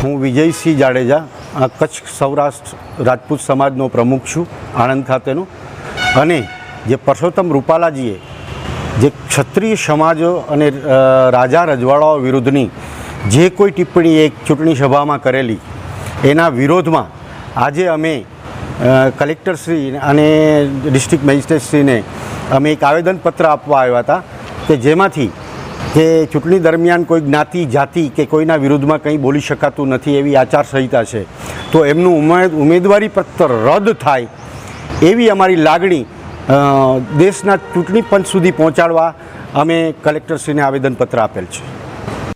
હું વિજયસિંહ જાડેજા, આ કચ્છ સૌરાષ્ટ્ર રાજપૂત સમાજનો પ્રમુખ છું, આણંદ ખાતેનો. અને જે પરસોત્તમ રૂપાલાજીએ જે ક્ષત્રિય સમાજો અને રાજા રજવાડાઓ વિરુદ્ધની જે કોઈ ટિપ્પણી એક ચૂંટણી સભામાં કરેલી, એના વિરોધમાં આજે અમે કલેક્ટરશ્રી અને ડિસ્ટ્રિક્ટ મેજિસ્ટ્રેટશ્રીને અમે એક આવેદનપત્ર આપવા આવ્યા હતા કે જેમાંથી કે ચૂંટણી દરમિયાન કોઈ જ્ઞાતિ, જાતિ કે કોઈના વિરુદ્ધમાં કંઈ બોલી શકાતું નથી એવી આચારસંહિતા છે. તો એમનું ઉમેદ, ઉમેદવારી પત્ર રદ થાય એવી અમારી લાગણી દેશના ચૂંટણી પંચ સુધી પહોંચાડવા અમે કલેક્ટરશ્રીને આવેદનપત્ર આપેલ છે.